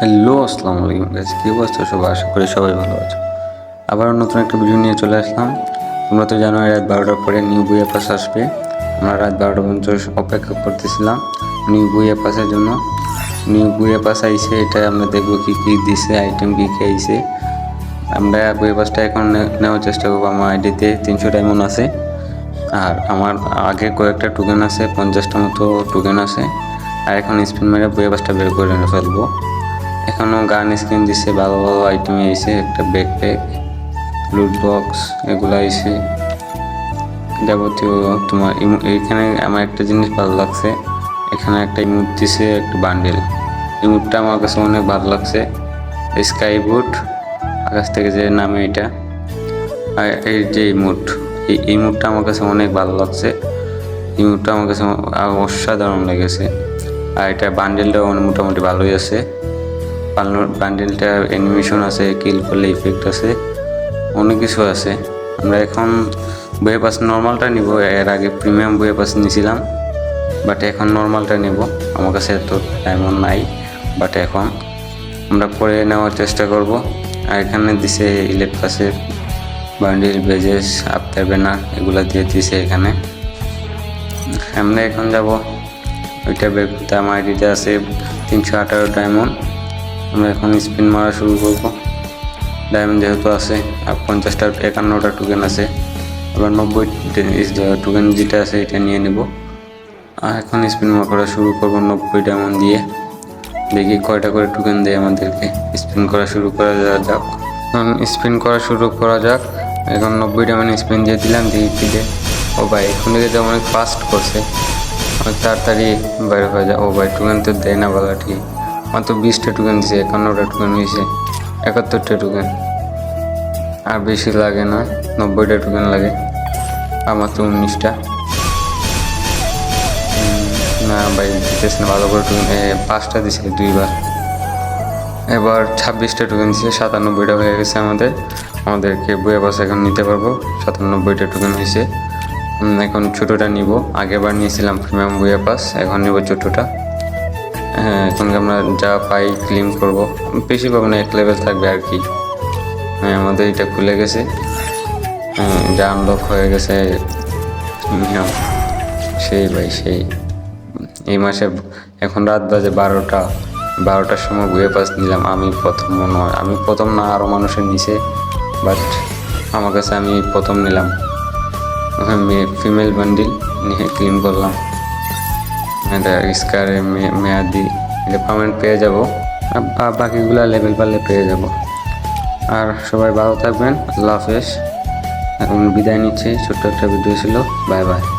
Hello, আসসালামু আলাইকুম guys কী অবস্থা? সবাই আশা করি সবাই ভালো আছে। আবার নতুন একটা ভিডিও নিয়ে চলে আসলাম। তোমরা তো জানো রাত বারোটার পরে নিউ বইয়া পাস আসবে। আমরা রাত বারোটা পর্যন্ত অপেক্ষা করতেছিলাম নিউ বইয়া পাসের জন্য। নিউ বইয়া পাস আইসে এটা আমরা দেখব কী কী দিছে আইটেম কী কী আইসে আমরা বইয়া পাসটা এখন নেওয়ার চেষ্টা করব। আমার আইডিতে তিনশো ডায়মন্ড আছে। আর আমার আগে কয়েকটা টোকেন আছে, পঞ্চাশটা মতো টোকেন আছে। আর এখন স্পিন মেরে বইয়া পাসটা বের করে ফেলব। এখনও গান স্ক্রিন দিচ্ছে ভালো ভালো আইটেম এসে একটা ব্যাকপ্যাক লুট বক্স এগুলো এসে যাবতীয় তোমার এখানে আমার একটা জিনিস ভালো লাগছে, এখানে একটা ইমুট দিছে, একটা বান্ডেল ইমুটটা আমার কাছে অনেক ভালো লাগছে স্কাই বুট আকাশ থেকে যে নামে এটা, আর এই যে ইমুট এই ইমুটটা আমার কাছে অনেক ভালো লাগছে। ইমুটটা আমার কাছে অসাধারণ লেগেছে। আর এটা বান্ডেলটাও মোটামুটি ভালোই আছে। বান্ডেলটা অ্যানিমেশন আছে কিল করলে ইফেক্ট আছে, অনেক কিছু আছে। আমরা এখন বইয়ে পাস নর্মালটা নিব, এর আগে প্রিমিয়াম বইয়ে পাস নিয়েছিলাম বাট এখন নর্মালটা নিব। আমার কাছে এত এমন নাই বাট এখন আমরা পরে নেওয়ার চেষ্টা করব। আর এখানে দিছে ইলেট পাসের বান্ডিল বেজেস আফতার ব্যানার এগুলো দিয়ে দিছে এখানে। আমরা এখন যাব, ওইটা আমার আইডিতে আছে তিনশো আঠারো ডায়মন্ড আমরা এখন স্পিন মারা শুরু করব। ডায়মন্ড যেহেতু আছে, আর পঞ্চাশটা একান্নটা টোকেন আছে। আবার নব্বই টোকেন যেটা আছে, এটা নিয়ে নেব। আর এখন স্পিন মারা করা শুরু করব নব্বই ডায়মন্ড দিয়ে। দেখি কয়টা করে টোকেন দেয় আমাদেরকে। স্পিন করা শুরু করা যাক। এখন স্পিন করা শুরু করা যাক। এখন নব্বই ডায়মন্ড স্পিন দিয়ে দিলাম, দিয়ে দিলে ও ভাই, এখন থেকে তো অনেক ফাস্ট করছে। অনেক তাড়াতাড়ি বাইরে হয়ে যায়। ও ভাই টোকেন তো দেয় না বলা ঠিক। মাত্র বিশটা টোকেন দিছে, একান্নটা টোকেন হয়েছে একাত্তরটা টোকেন আর বেশি লাগে না, নব্বইটা টোকেন লাগে, আর মাত্র উনিশটা। না ভাই, দিতেছে না, ভালো করে টোকেন পাঁচটা দিছে দুইবার। এবার ছাব্বিশটা টোকেন দিছে, সাতানব্বইটা হয়ে গেছে আমাদের। আমাদেরকে বইয়ে বাস এখন নিতে পারব, সাতানব্বইটা টোকেন হয়েছে এখন ছোটোটা নিব আগেবার নিয়েছিলাম প্রিমিয়াম বইয়ে পাস এখন নিব ছোটোটা। হ্যাঁ এখন আমরা যা পাই ক্লিম করব। বেশি পাবো না এক লেভেল থাকবে আর কি। হ্যাঁ আমাদের এটা খুলে গেছে। হ্যাঁ, যা আনলক হয়ে গেছে সেই ভাই সেই। এই মাসে এখন রাত বাজে বারোটা। বারোটার সময় বইয়ে পাস নিলাম। আমি প্রথম হয় আমি প্রথম না আরও মানুষের নিচে বাট আমার কাছে আমি প্রথম নিলাম। ফিমেল বান্ডিল নিয়ে ক্লিন করলাম। এটা স্কারে মেয়াদি এটা পার্মানেন্ট পেয়ে যাব। আর বাকিগুলা লেভেল পারলে পেয়ে যাব। আর সবাই ভালো থাকবেন, আল্লাহ হাফেজ। এখন বিদায় নিচ্ছি, ছোট্ট একটা ভিডিও ছিল। Bye bye.